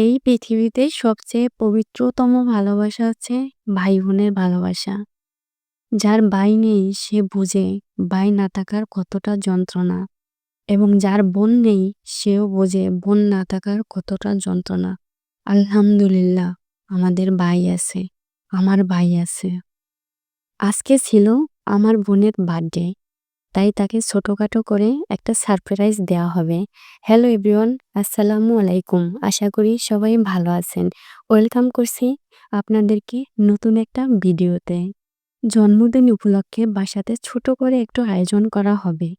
এই পৃথিবীতে সবচেয়ে পবিত্রতম ভালোবাসা হচ্ছে ভাই বোনের ভালোবাসা। যার ভাই নেই সে বুঝে ভাই না থাকার কতটা যন্ত্রণা এবং যার বোন নেই সেও বোঝে বোন না থাকার কতটা যন্ত্রণা। আলহামদুলিল্লাহ আমাদের ভাই আছে, আমার ভাই আছে। আজকে ছিল আমার বোনের বার্থডে তাই তাকে ছোটোখাটো করে একটা সারপ্রাইজ দেওয়া হবে। হ্যালো এভরিওয়ান আসসালামু আলাইকুম। আশা করি সবাই ভালো আছেন। ওয়েলকাম করছি আপনাদেরকে নতুন একটা ভিডিওতে। জন্মদিন উপলক্ষে বাসাতে ছোট করে একটু আয়োজন করা হবে।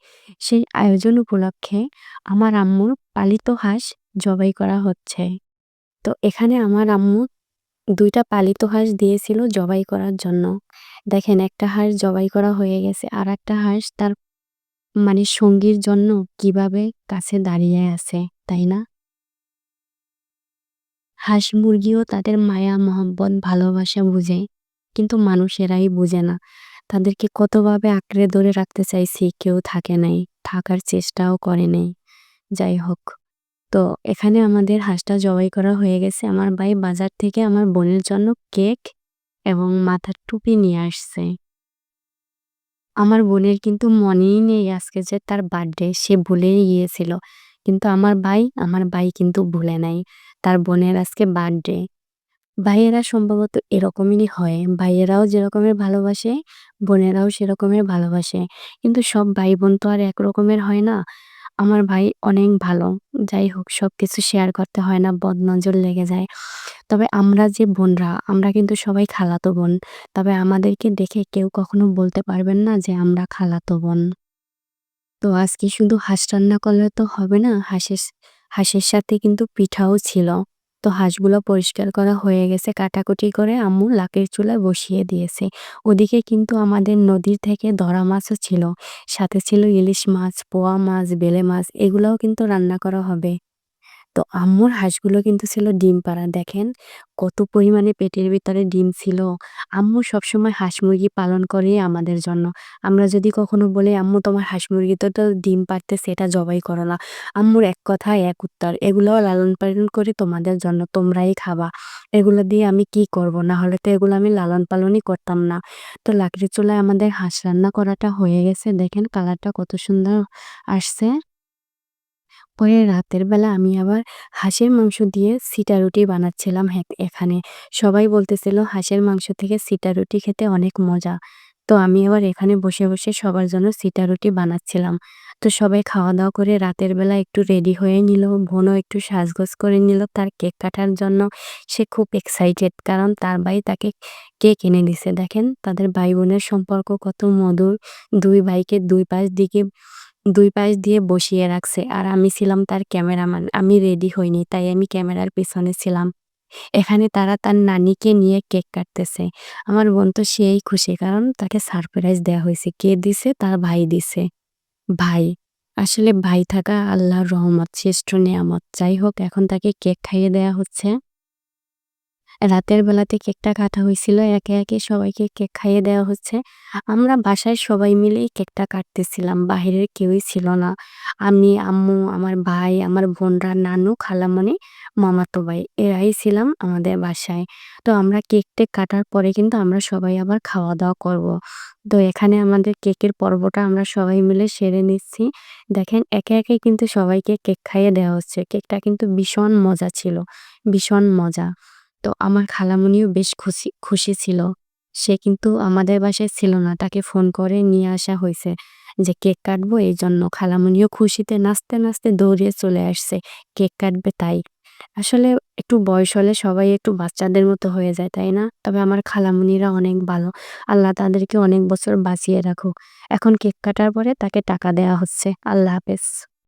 সেই আয়োজন উপলক্ষে আমার আম্মুর পালিত হাঁস জবাই করা হচ্ছে। তো এখানে আমার আম্মু দুইটা পালিত হাঁস দিয়েছিল জবাই করার জন্য। দেখেন, একটা হাঁস জবাই করা হয়ে গেছে আর একটা হাঁস তার মানে সঙ্গীর জন্য কীভাবে কাছে দাঁড়িয়ে আছে, তাই না? হাঁস মুরগিও তাদের মায়া, মহব্বত, ভালোবাসা বুঝে, কিন্তু মানুষেরাই বুঝে না। তাদেরকে কতভাবে আঁকড়ে ধরে রাখতে চাইছি, কেউ থাকে নাই, থাকার চেষ্টাও করে নেই। যাই হোক। তো এখানে আমাদের হাঁসটা জবাই করা হয়ে গেছে। আমার ভাই বাজার থেকে আমার বোনের জন্য কেক এবং মাথার টুপি নিয়ে আসছে। আমার বোনের কিন্তু মনেই নেই আজকে যে তার বার্থডে, সে ভুলেই গিয়েছিল। কিন্তু আমার ভাই আমার ভাই কিন্তু ভুলে নাই। তার বোনের আজকে বার্থডে। ভাইয়েরা সম্ভবত এরকমই হয়। ভাইয়েরাও যেরকমের ভালোবাসে, বোনেরাও সেরকমের ভালোবাসে। কিন্তু সব ভাই বোন তো আর এক রকমের হয় না। আমার ভাই অনেক ভালো। যাই হোক সব কিছু শেয়ার করতে হয় না বদনজর লেগে যায়। তবে আমরা যে বোনরা, আমরা কিন্তু সবাই খালাতো বোন। তবে আমাদেরকে দেখে কেউ কখনো বলতে পারবেন না যে আমরা খালাতো বোন। তো আজকে শুধু হাঁস রান্না করলে তো হবে না, হাঁসের হাঁসের সাথে কিন্তু পিঠাও ছিল। তো হাঁসগুলো পরিষ্কার করা হয়ে গেছে, কাটাকুটি করে আম্মু লাকের চুলা বসিয়ে দিয়েছে। ওদিকে কিন্তু আমাদের নদীর থেকে ধরা মাছও ছিল, সাথে ছিল ইলিশ মাছ, পোয়া মাছ, বেলে মাছ, এগুলোও কিন্তু রান্না করা হবে। তো আম্মুর হাঁসগুলো কিন্তু ছিল ডিম পাড়া। দেখেন কত পরিমাণে পেটের ভিতরে ডিম ছিল। আম্মু সবসময় হাঁস মুরগি পালন করে আমাদের জন্য। আমরা যদি কখনো বলি, আম্মু, তোমার হাঁস মুরগিতে তো ডিম পারতে সেটা জবাই করো না। আম্মুর এক কথা এক উত্তর এগুলো লালন পালন করে তোমাদের জন্য, তোমরাই খাবা। এগুলো দিয়ে আমি কি করব? না হলে তো এগুলো আমি লালন পালনই করতাম না। তো লাকড়ি চুলায় আমাদের হাঁস রান্না করাটা হয়ে গেছে। দেখেন কালারটা কত সুন্দর আসছে। পরে রাতের বেলা আমি আবার হাঁসের মাংস দিয়ে সিটা রুটি বানাচ্ছিলাম এখানে। সবাই বলতেছিল হাঁসের মাংস থেকে সিটা রুটি খেতে অনেক মজা। তো আমি আবার এখানে বসে বসে সবার জন্য সিটা রুটি বানাচ্ছিলাম। তো সবাই খাওয়া দাওয়া করে রাতের বেলা একটু রেডি হয়ে নিল, বোনও একটু সাজগোজ করে নিল তার কেক কাটার জন্য। সে খুব এক্সাইটেড কারণ তার ভাই তাকে কেক এনে দিছে। দেখেন তাদের ভাই বোনের সম্পর্ক কত মধুর। দুই ভাইকে দুই পাশ দিকে দুই পাশ দিয়ে বসিয়ে রাখছে আর আমি ছিলাম তার ক্যামেরাম্যান। আমি রেডি হইনি, তাই আমি ক্যামেরার পেছনে ছিলাম। এখানে তারা তার নানিকে নিয়ে কেক কাটতেছে। আমার বোন তো সেই খুশি, কারণ তাকে সারপ্রাইজ দেওয়া হয়েছে। কে দিছে? তার ভাই দিছে। ভাই, আসলে ভাই থাকা আল্লাহর রহমত, শ্রেষ্ঠ নিয়ামত। যাই হোক, এখন তাকে কেক খাইয়ে দেয়া হচ্ছে। রাতের বেলাতে কেকটা কাটা হয়েছিল, একে একে সবাইকে কেক খাইয়ে দেওয়া হচ্ছে। আমরা বাসায় সবাই মিলেই কেকটা কাটতেছিলাম, বাহিরের কেউই ছিল না। আমি, আম্মু, আমার ভাই, আমার বোনরা, নানু খালামণি মামাতো ভাই, এরাই ছিলাম আমাদের বাসায়। তো আমরা কেক টেক কাটার পরে কিন্তু আমরা সবাই আবার খাওয়া দাওয়া করব। তো এখানে আমাদের কেকের পর্বটা আমরা সবাই মিলে সেরে নিচ্ছি। দেখেন, একে একে কিন্তু সবাইকে কেক খাইয়ে দেওয়া হচ্ছে। কেকটা কিন্তু ভীষণ মজা ছিল, ভীষণ মজা। তো আমার খালামণিও বেশ খুশি খুশি ছিল। সে কিন্তু আমাদের বাসায় ছিল না, তাকে ফোন করে নিয়ে আসা হয়েছে যে কেক কাটবো, এই জন্য খালামণিও খুশিতে নাচতে নাচতে দৌড়িয়ে চলে আসছে, কেক কাটবে তাই। আসলে একটু বয়স হলে সবাই একটু বাচ্চাদের মতো হয়ে যায়, তাই না? তবে আমার খালামুনিরা অনেক ভালো। আল্লাহ তাদেরকে অনেক বছর বাঁচিয়ে রাখুক। এখন কেক কাটার পরে তাকে টাকা দেওয়া হচ্ছে। আল্লাহ হাফেজ।